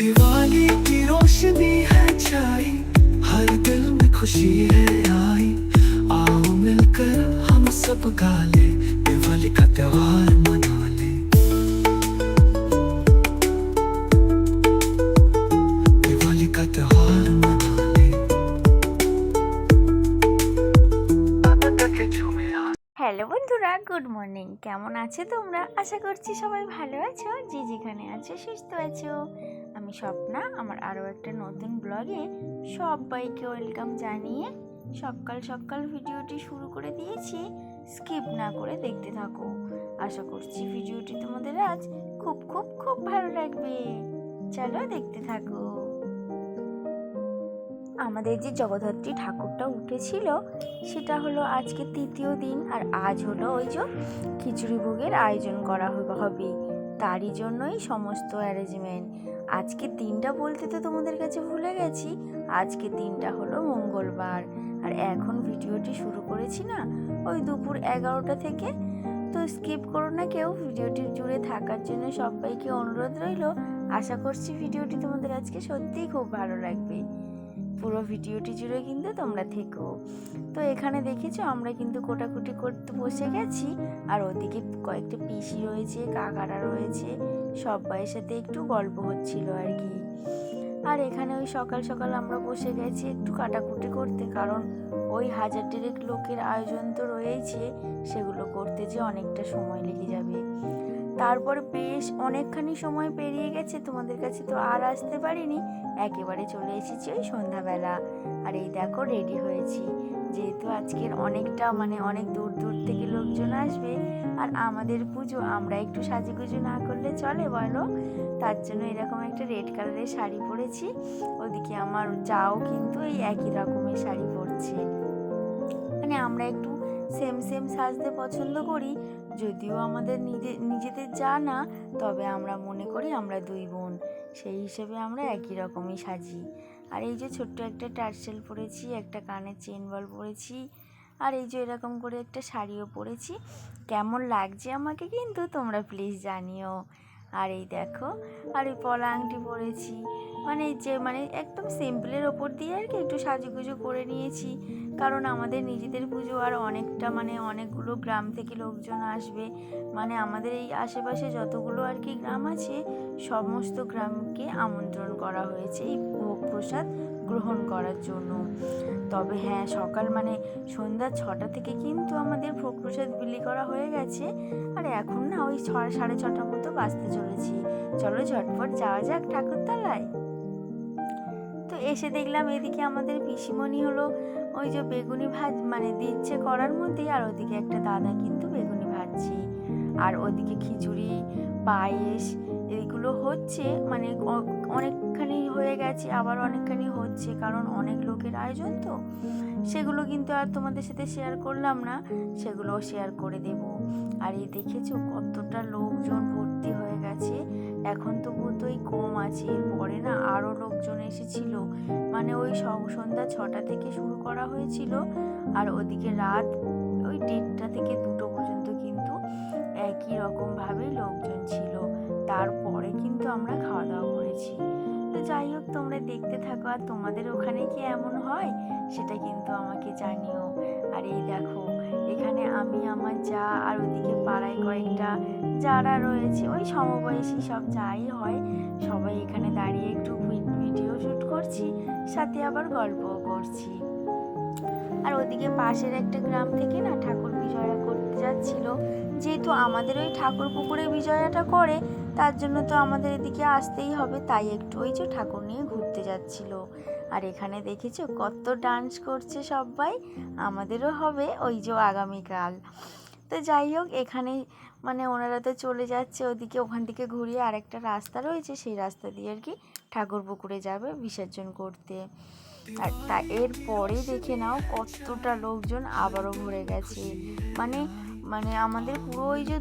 दिवाली की रोशनी है छाई हर दिल में खुशी है आई आओ मिलकर हम सब गा ले दिवाली का त्योहार मना ले दिवाली का त्योहार मना ले झूमे आ হ্যালো বন্ধুরা গুড মর্নিং কেমন আছো তোমরা আশা করছি সবাই ভালো আছো যে যেখানে আছো সুস্থ আছো আমি স্বপ্না, আমার আরও একটা নতুন ব্লগে সবাইকে ওয়েলকাম জানিয়ে সকাল সকাল ভিডিওটি শুরু করে দিয়েছি। স্কিপ না করে দেখতে থাকো। আশা করছি ভিডিওটি তোমাদের আজ খুব খুব খুব ভালো লাগবে। চলো দেখতে থাকো। আমাদের যে জগদ্ধাত্রী ঠাকুরটা উঠেছিল, সেটা হলো আজকে তৃতীয় দিন, আর আজ হলো ওই যে খিচুড়ি ভোগের আয়োজন করা হবে। তারই জন্যই সমস্ত অ্যারেঞ্জমেন্ট আজকে দিনটা বলতে তো তোমাদের কাছে ভুলে গেছি, আজকে দিনটা হলো মঙ্গলবার। আর এখন ভিডিওটি শুরু করেছি না, ওই দুপুর এগারোটা থেকে। তো স্কিপ করো না কেউ, ভিডিওটি জুড়ে থাকার জন্য সবাইকে অনুরোধ রইল। আশা করছি ভিডিওটি তোমাদের আজকে সত্যিই খুব ভালো লাগবে। পুরো ভিডিওটি জুড়ে কিন্তু তোমরা থেকো। তো এখানে দেখেছ আমরা কিন্তু কোটাকুটি করতে বসে গেছি। আর ওদিকে কয়েকটা পিসি রয়েছে, কাকারা রয়েছে, সবাইয়ের সাথে একটু গল্প হচ্ছিল আর কি। আর এখানে ওই সকাল সকাল আমরা বসে গেছি একটু কাটাকুটি করতে, কারণ ওই হাজার টেরেক লোকের আয়োজন তো রয়েছে সেগুলো করতে যে অনেকটা সময় লেগে যাবে। তারপর বেশ অনেকখানি সময় পেরিয়ে গেছে, তোমাদের কাছে তো আর আসতে পারিনি। একেবারে চলে এসেছি ওই সন্ধ্যাবেলা। আর এই দেখো রেডি হয়েছি। যেহেতু আজকের অনেকটা মানে অনেক দূর দূর থেকে লোকজন আসবে, আর আমাদের পুজো আমরা একটু সাজুগুজু না করলে চলে বলো? তার জন্য এরকম একটা রেড কালারের শাড়ি পরেছি। ওদিকে আমার যাও কিন্তু এই একই রকমের শাড়ি পরছে। মানে আমরা একটু সেম সেম সাজতে পছন্দ করি যদিও আমাদের নিজে, নিজেদের যা না, তবে আমরা মনে করি আমরা দুই বোন। সেই হিসেবে আমরা একই রকমই সাজি। আর এই যে ছোট্ট একটা টার্সেল পরেছি, একটা কানের চেন বল পরেছি, আর এই যে এরকম করে একটা শাড়িও পরেছি, কেমন লাগছে আমাকে কিন্তু তোমরা প্লিজ জানিও। আর এই দেখো, আর এই পলা আংটি পরেছি মানে যে মানে একদম সিম্পলের ওপর দিয়ে আর কি একটু সাজুগুজু করে নিয়েছি। কারণ আমাদের নিজেদের পুজো আর অনেকটা মানে অনেকগুলো গ্রাম থেকে লোকজন আসবে। মানে আমাদের এই আশেপাশে যতগুলো আর কি গ্রাম আছে, সমস্ত গ্রামকে আমন্ত্রণ করা হয়েছে এই ভোগ প্রসাদ গ্রহণ করার জন্য। তবে হ্যাঁ সকাল মানে সন্ধ্যা ছটা থেকে কিন্তু আমাদের ভোগ প্রসাদ বিলি করা হয়ে গেছে। আর এখন না ওই ছ সাড়ে ছটার মতো বাঁচতে চলেছি। চলো ঝটপট যাওয়া যাক ঠাকুরতলায়। এসে দেখলাম এদিকে আমাদের পিসিমণি হলো ওই যে বেগুনি ভাজ মানে দিচ্ছে করার মধ্যেই, আর ওদিকে একটা দাদা কিন্তু বেগুনি ভাজছে। আর ওদিকে খিচুড়ি, পায়েস এইগুলো হচ্ছে মানে অনেকখানি হয়ে গেছে, আবার অনেকখানি হচ্ছে, কারণ অনেক লোকের আয়োজন তো। সেগুলো কিন্তু আর তোমাদের সাথে শেয়ার করলাম না সেগুলো শেয়ার করে দেব। আর এই দেখেছ কতটা লোকজন ভর্তি হয়ে গেছে এখন তো বোধহয় কম আছে এরপরে না আরও লোকজন এসেছিল। মানে ওই সন্ধ্যা ছটা থেকে শুরু করা হয়েছিল। আর ওদিকে রাত ওই দেড়টা থেকে দুটো পর্যন্ত কিন্তু একই রকমভাবে লোকজন ছিল। তারপরে কিন্তু আমরা খাওয়া দাওয়া করেছি। যাই হোক তোমরা দেখতে থাকো আর তোমাদের ওখানে কি এমন হয়? সেটা কিন্তু আমাকে জানিও। আর এই দেখো, এখানে আমি, আমার যা, আর ওদিকে পাড়ায় কয়েকটা যারা রয়েছে, ওই সমবয়সী সব যাই হয়। সবাই এখানে দাঁড়িয়ে একটু ভিডিও শ্যুট করছি, সাথে আবার গল্পও করছি। আর ওদিকে পাশের একটা গ্রাম থেকে না, ঠাকুর বিজয়া করতে যাচ্ছিল। যেহেতু আমাদের ওই ঠাকুর পুকুরে বিজয়াটা করে, তার জন্য তো আমাদের এদিকে আসতেই হবে, তাই একটু ওই যে ঠাকুর নিয়ে ঘুরতে যাচ্ছিল। আর এখানে দেখেছ কত ডান্স করছে সবাই? আমাদেরও হবে ওই যে আগামীকাল। তো যাই হোক এখানে মানে ওনারা তো চলে যাচ্ছে, ওদিকে ওখান থেকে ঘুরিয়ে আরেকটা রাস্তা রয়েছে, সেই রাস্তা দিয়ে আর কি ঠাকুর পুকুরে যাবে বিসর্জন করতে। আর তা এরপরে দেখে নাও কতটা লোকজন আবারও ভরে গেছে। মানে মানে আমাদের পুরো ওই যে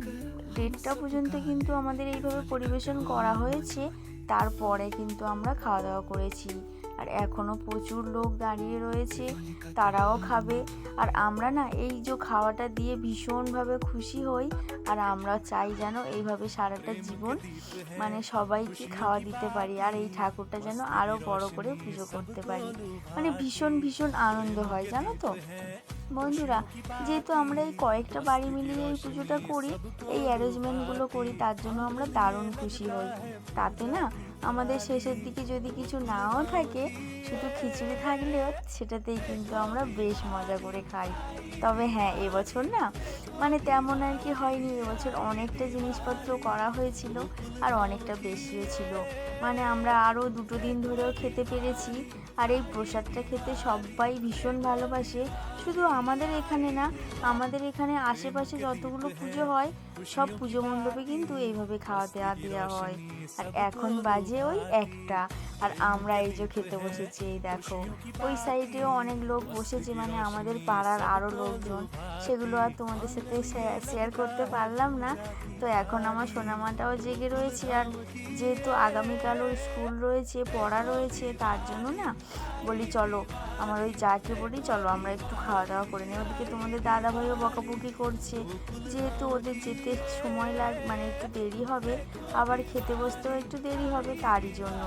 দেড়টা পর্যন্ত কিন্তু আমাদের এইভাবে পরিবেশন করা হয়েছে, তারপরে কিন্তু আমরা খাওয়া দাওয়া করেছি। আর এখনও প্রচুর লোক দাঁড়িয়ে রয়েছে, তারাও খাবে। আর আমরা না এই যে খাওয়াটা দিয়ে ভীষণভাবে খুশি হই, আর আমরা চাই যেন এইভাবে সারাটা জীবন মানে সবাইকে খাওয়া দিতে পারি আর এই ঠাকুরটা যেন আরও বড় করে পুজো করতে পারি। মানে ভীষণ ভীষণ আনন্দ হয়, জানো তো? বন্ধুরা, যেহেতু আমরা এই কয়েকটা বাড়ি মিলিয়ে এই পুজোটা করি, এই অ্যারেঞ্জমেন্টগুলো করি, তার জন্য আমরা দারুণ খুশি হই। তাতে না আমাদের শেষের দিকে যদি কিছু নাও থাকে শুধু খিচুড়ি থাকলেও সেটাতেই কিন্তু আমরা বেশ মজা করে খাই। তবে হ্যাঁ এবছর না মানে তেমন আর কি হয়নি। এবছর অনেকটা জিনিসপত্র করা হয়েছিল আর অনেকটা বেশিও ছিল। মানে আমরা আরও দুটো দিন ধরেও খেতে পেরেছি আর এই প্রসাদটা খেতে সবাই ভীষণ ভালোবাসে। শুধু আমাদের এখানে না, আমাদের এখানে আশেপাশে যতগুলো পুজো হয় সব পুজো মণ্ডপে কিন্তু এইভাবে খাওয়া দেওয়া দেওয়া হয়। আর এখন বাজে ওই একটা। আর আমরা এই যে খেতে বসেছি এই দেখো। ওই সাইডেও অনেক লোক বসেছে মানে আমাদের পাড়ার আরও লোকজন। সেগুলো আর তোমাদের সাথে শেয়ার করতে পারলাম না। তো এখন আমার সোনামাটাও জেগে রয়েছে আর যেহেতু আগামীকাল ওর স্কুল রয়েছে পড়া রয়েছে তার জন্য না বলি চলো আমার ওই যাকে বলি চলো আমরা একটু খাওয়া দাওয়া করে নিই। ওদিকে তোমাদের দাদা ভাইও বকাবকি করছে। যেহেতু ওদের যেতে সময় লাগ মানে একটু দেরি হবে, আবার খেতে বসতেও একটু দেরি হবে তারই জন্য।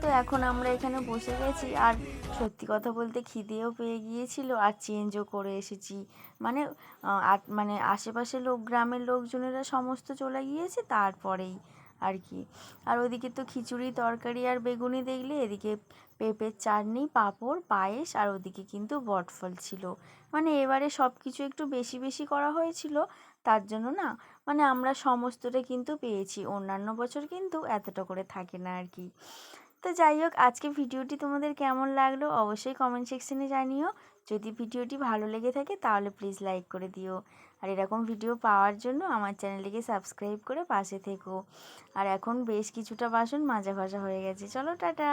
তো এখন আমরা এখানে বসে গেছি, আর সত্যি কথা বলতে খিদেও পেয়ে গিয়েছিল, আর চেঞ্জও করে এসেছি। মানে মানে আশেপাশে লোক, গ্রামের লোকজনেরা সমস্ত চলে গিয়েছে, তারপরেই। আর কি আর ওদিকে তো খিচুড়ি, তরকারি আর বেগুনি দেখলে এদিকে পেঁপের চাটনি, পাঁপড়, পায়েস আর ওদিকে কিন্তু বটফল ছিল। মানে এবারে সব কিছু একটু বেশি বেশি করা হয়েছিল, তার জন্য না মানে আমরা সমস্তটা কিন্তু পেয়েছি। অন্যান্য বছর কিন্তু এতটা করে থাকে না আর কি তো যাই হোক, আজকে ভিডিওটি তোমাদের কেমন লাগল অবশ্যই কমেন্ট সেকশনে জানিও। যদি ভিডিওটি ভালো লেগে থাকে তাহলে প্লিজ লাইক করে দিও। আর এরকম ভিডিও পাওয়ার জন্য আমার চ্যানেলটিকে সাবস্ক্রাইব করে পাশে থেকো। আর এখন বেশ কিছুটা বাসন মাজা ভাজা হয়ে গেছে। চলো, টাটা!